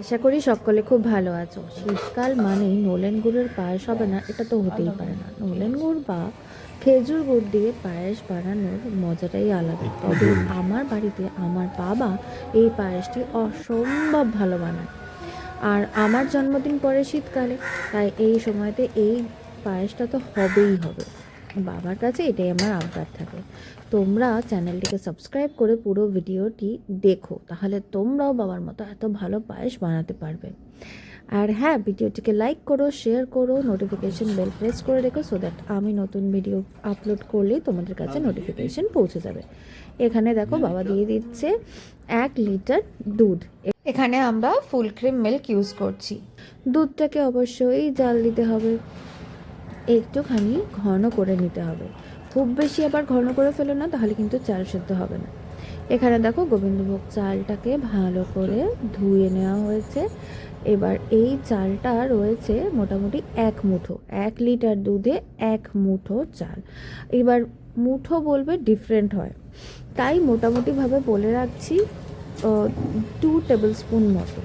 আশা করি সকলে খুব ভালো আছো। শীতকাল মানেই নোলেন গুড়ের পায়েস হবে না এটা তো হতেই পারে না। নোলেন গুড় বা খেজুর গুড় দিয়ে পায়েস বানানোর মজাটাই আলাদা। তবে আমার বাড়িতে আমার বাবা এই পায়েসটি অসম্ভব ভালো বানায়। আর আমার জন্মদিন পরে শীতকালে তাই এই সময়তে এই পায়েসটা তো হবেই হবে। বাবার কাছে এটাই আমার আবদার থাকে। তোমরা চ্যানেলটিকে সাবস্ক্রাইব করে পুরো ভিডিওটি দেখো তাহলে তোমরাও বাবার মতো এত ভালো পায়েস বানাতে পারবে। আর হ্যাঁ ভিডিওটিকে লাইক করো শেয়ার করো নোটিফিকেশন বেল প্রেস করে রেখো সো দ্যাট আমি নতুন ভিডিও আপলোড করলেই তোমাদের কাছে নোটিফিকেশন পৌঁছে যাবে। এখানে দেখো বাবা দিয়ে দিচ্ছে এক লিটার দুধ। এখানে আমরা ফুল ক্রিম মিল্ক ইউজ করছি। দুধটাকে অবশ্যই জাল দিতে হবে। একটুখানি ঘন করে নিতে হবে। খুব বেশি আবার ঘন করে ফেলো না, তাহলে কিন্তু চাল সেদ্ধ হবে না। এখানে দেখো গোবিন্দভোগ চালটাকে ভালো করে ধুয়ে নেওয়া হয়েছে। এবার এই চালটা রয়েছে মোটামুটি এক মুঠো, এক লিটার দুধে এক মুঠো চাল। এবার মুঠো বলবে ডিফারেন্ট হয়। তাই মোটামুটিভাবে বলে রাখছি টু টেবিল স্পুন মতো।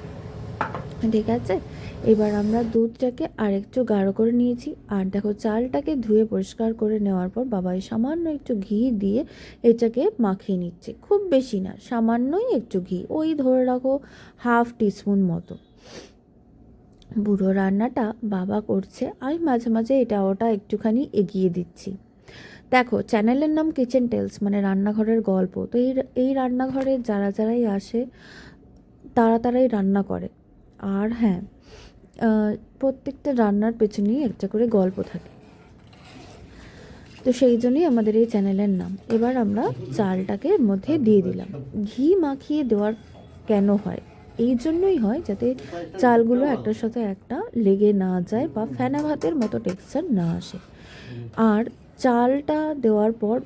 ঠিক আছে? এবার আমরা দুধটাকে আরেকটু গাঢ় করে নিয়েছি। আর দেখো, চালটাকে ধুয়ে পরিষ্কার করে নেওয়ার পর বাবাই সামান্য একটু ঘি দিয়ে এটাকে মাখিয়ে নিচ্ছে। খুব বেশি না, সামান্যই একটু ঘি। ওই ধরে রাখো, হাফ টিস্পুন মতো। বুড়ো রান্নাটা বাবা করছে। আমি মাঝে মাঝে এটা ওটা একটুখানি এগিয়ে দিচ্ছি। দেখো, চ্যানেলের নাম কিচেন টেলস মানে রান্নাঘরের গল্প। তো এই এই রান্নাঘরে যারা যারাই আসে, তারা তারাই রান্না করে। আর হ্যাঁ প্রত্যেকটা রান্নার পেছনেই একটা করে গল্প থাকে। তো সেই জন্যই আমাদের এই চ্যানেলের নাম। এবার আমরা চালটাকে এর মধ্যে দিয়ে দিলাম। ঘি মাখিয়ে দেওয়ার কেন হয়? এই জন্যই হয় যাতে চালগুলো একটার সাথে একটা লেগে না যায় বা ফেনা ভাতের মতো টেক্সচার না আসে। আর চালটা দেওয়ার পর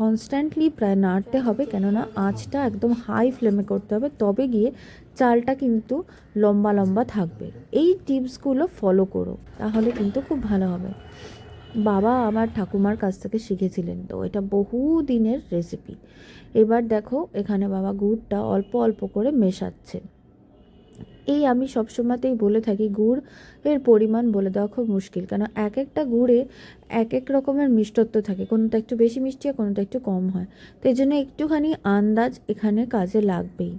কনস্ট্যান্টলি প্রায় নাড়তে হবে, কেননা আঁচটা একদম হাই ফ্লেমে করতে হবে, তবে গিয়ে চালটা কিন্তু লম্বা লম্বা থাকবে। এই টিপসগুলো ফলো করো, তাহলে কিন্তু খুব ভালো হবে। বাবা আমার ঠাকুমার কাছ থেকে শিখেছিলেন, তো এটা বহু দিনের রেসিপি এবার দেখো, এখানে বাবা গুড়টা অল্প অল্প করে মেশাচ্ছে। এই আমি সবসময়তেই বলে থাকি, গুড় এর পরিমাণ বলে দেওয়া খুব মুশকিল। কেন এক একটা গুড়ে এক এক রকমের মিষ্টত্ব থাকে, কোনোটা একটু বেশি মিষ্টি আর কোনোটা একটু কম হয়। তো এই জন্য একটুখানি আন্দাজ এখানে কাজে লাগবেই।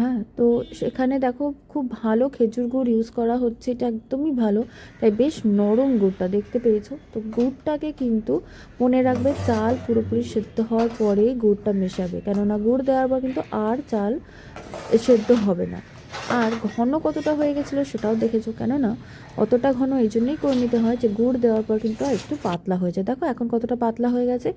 হ্যাঁ তো সেখানে দেখো খুব ভালো খেজুর গুড় ইউজ করা হচ্ছে, এটা একদমই ভালো। তাই বেশ নরম গুড়টা দেখতে পেয়েছ। তো গুড়টাকে কিন্তু মনে রাখবে চাল পুরোপুরি সেদ্ধ হওয়ার পরেই গুড়টা মেশাবে। কেননা গুড় দেওয়ার পর কিন্তু আর চাল সেদ্ধ হবে না। আর ঘন কতটা হয়ে গেছিল সেটাও দেখেছ, কেননা অতটা ঘন এই জন্যই করে নিতে হয় যে গুড় দেওয়ার পর কিন্তু একটু পাতলা হয়ে যায়। দেখো এখন কতটা পাতলা হয়ে গেছে,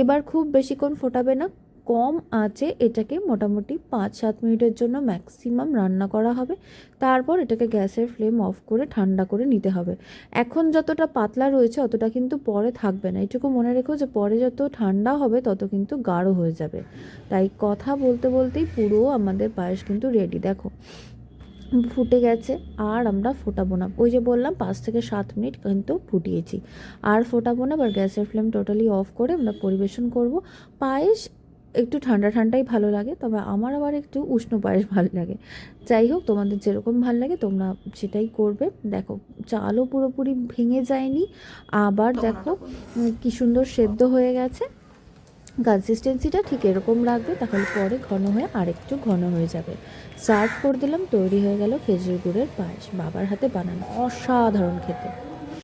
এবার খুব বেশিক্ষণ ফোটাবে না। কম আঁচে এটাকে মোটামুটি পাঁচ সাত মিনিটের জন্য ম্যাক্সিমাম রান্না করা হবে। তারপর এটাকে গ্যাসের ফ্লেম অফ করে ঠান্ডা করে নিতে হবে। এখন যতটা পাতলা রয়েছে, অতটা কিন্তু পরে থাকবে না। এটুকু মনে রেখো যে পরে যত ঠান্ডা হবে, তত কিন্তু গাঢ় হয়ে যাবে। তাই কথা বলতে বলতেই পুরো আমাদের পায়েস কিন্তু রেডি দেখো, ফুটে গেছে, আর আমরা ফোটাবো না। ওই যে বললাম, পাঁচ থেকে সাত মিনিট কিন্তু ফুটিয়েছি। আর ফোটাবো না এবার গ্যাসের ফ্লেম টোটালি অফ করে আমরা পরিবেশন করব। পায়েস একটু ঠান্ডা ঠান্ডাই ভালো লাগে তবে আমার আবার একটু উষ্ণ পায়েস ভালো লাগে। যাই হোক তোমাদের যেরকম ভালো লাগে তোমরা সেটাই করবে। দেখো চালও পুরোপুরি ভেঙে যায়নি। আবার দেখো কি সুন্দর সেদ্ধ হয়ে গেছে। কনসিস্টেন্সিটা ঠিক এরকম রাখবে তাহলে পরে ঘন হয়ে আরেকটু ঘন হয়ে যাবে। সার্ভ করে দিলাম তৈরি হয়ে গেল খেজুর গুড়ের পায়েস। বাবার হাতে বানানো অসাধারণ খেতে।